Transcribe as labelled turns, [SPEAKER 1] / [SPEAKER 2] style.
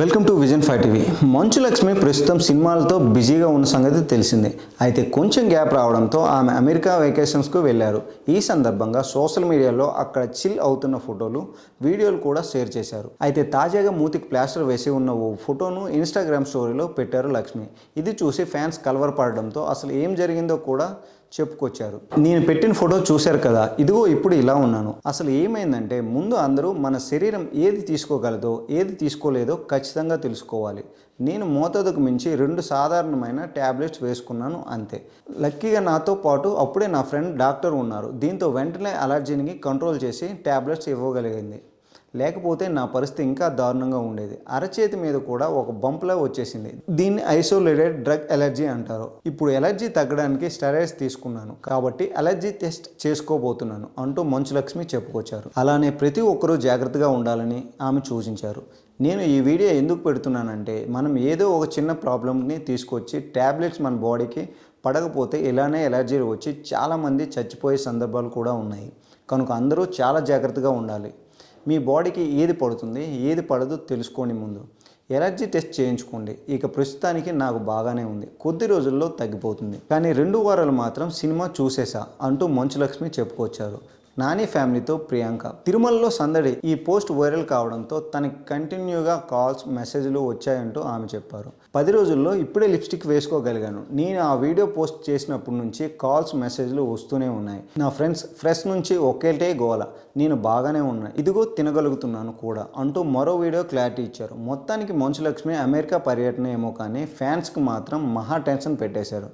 [SPEAKER 1] Welcome to vision five TV. Manchu Lakshmi ప్రస్తుతం సినిమాలతో బిజీగా ఉన్న సంగతి తెలిసిందే. అయితే కొంచెం గ్యాప్ రావడంతో ఆమె అమెరికా వెకేషన్స్కు వెళ్ళారు. ఈ సందర్భంగా సోషల్ మీడియాలో అక్కడ చిల్ అవుతున్న ఫోటోలు వీడియోలు కూడా షేర్ చేశారు. అయితే తాజాగా మూతికి ప్లాస్టర్ వేసి ఉన్న ఓ ఫోటోను ఇన్స్టాగ్రామ్ స్టోరీలో పెట్టారు లక్ష్మి. ఇది చూసి ఫ్యాన్స్ కలవరపడడంతో అసలు ఏం జరిగిందో కూడా చెప్పుకొచ్చారు. నేను పెట్టిన ఫోటో చూశారు కదా ఇదిగో ఇప్పుడు ఇలా ఉన్నాను. అసలు ఏమైందంటే ముందు అందరూ మన శరీరం ఏది తీసుకోగలదో ఏది తీసుకోలేదో ఖచ్చితంగా తెలుసుకోవాలి. నేను మోతాదుకు మించి రెండు సాధారణమైన ట్యాబ్లెట్స్ వేసుకున్నాను అంతే. లక్కీగా నాతో పాటు అప్పుడే నా ఫ్రెండ్ డాక్టర్ ఉన్నారు. దీంతో వెంటనే అలర్జీని కంట్రోల్ చేసి ట్యాబ్లెట్స్ ఇవ్వగలిగింది. లేకపోతే నా పరిస్థితి ఇంకా దారుణంగా ఉండేది. అరచేతి మీద కూడా ఒక బంప్లా వచ్చేసింది. దీన్ని ఐసోలేటెడ్ డ్రగ్ ఎలర్జీ అంటారు. ఇప్పుడు ఎలర్జీ తగ్గడానికి స్టెరాయిడ్స్ తీసుకున్నాను. కాబట్టి ఎలర్జీ టెస్ట్ చేసుకోబోతున్నాను అంటూ మంచు లక్ష్మి చెప్పుకొచ్చారు. అలానే ప్రతి ఒక్కరూ జాగ్రత్తగా ఉండాలని ఆమె సూచించారు. నేను ఈ వీడియో ఎందుకు పెడుతున్నానంటే మనం ఏదో ఒక చిన్న ప్రాబ్లమ్ని తీసుకొచ్చి ట్యాబ్లెట్స్ మన బాడీకి పడకపోతే ఇలానే ఎలర్జీలు వచ్చి చాలామంది చచ్చిపోయే సందర్భాలు కూడా ఉన్నాయి. కనుక అందరూ చాలా జాగ్రత్తగా ఉండాలి. మీ బాడీకి ఏది పడుతుంది ఏది పడదో తెలుసుకోండి ముందు. ఎలర్జీ టెస్ట్ చేయించుకోండి. ఇక ప్రస్తుతానికి నాకు బాగానే ఉంది. కొద్ది రోజుల్లో తగ్గిపోతుంది. కానీ రెండు వారాలు మాత్రం సినిమా చూసేసా అంటూ మంచు లక్ష్మి చెప్పుకొచ్చారు. నాని ఫ్యామిలీతో ప్రియాంక. తిరుమలలో సందడి ఈ పోస్ట్ వైరల్ కావడంతో తనకి కంటిన్యూగా కాల్స్ మెసేజ్లు వచ్చాయంటూ ఆమె చెప్పారు. పది రోజుల్లో ఇప్పుడే లిప్స్టిక్ వేసుకోగలిగాను. నేను ఆ వీడియో పోస్ట్ చేసినప్పటి నుంచి కాల్స్ మెసేజ్లు వస్తూనే ఉన్నాయి. నా ఫ్రెండ్స్ ఫ్రెష్ నుంచి ఒకేటే గోల. నేను బాగానే ఉన్నాను ఇదిగో తినగలుగుతున్నాను కూడా అంటూ మరో వీడియో క్లారిటీ ఇచ్చారు. మొత్తానికి మంచులక్ష్మి అమెరికా పర్యటన ఏమో కానీ ఫ్యాన్స్కి మాత్రం మహా టెన్షన్ పెట్టేశారు.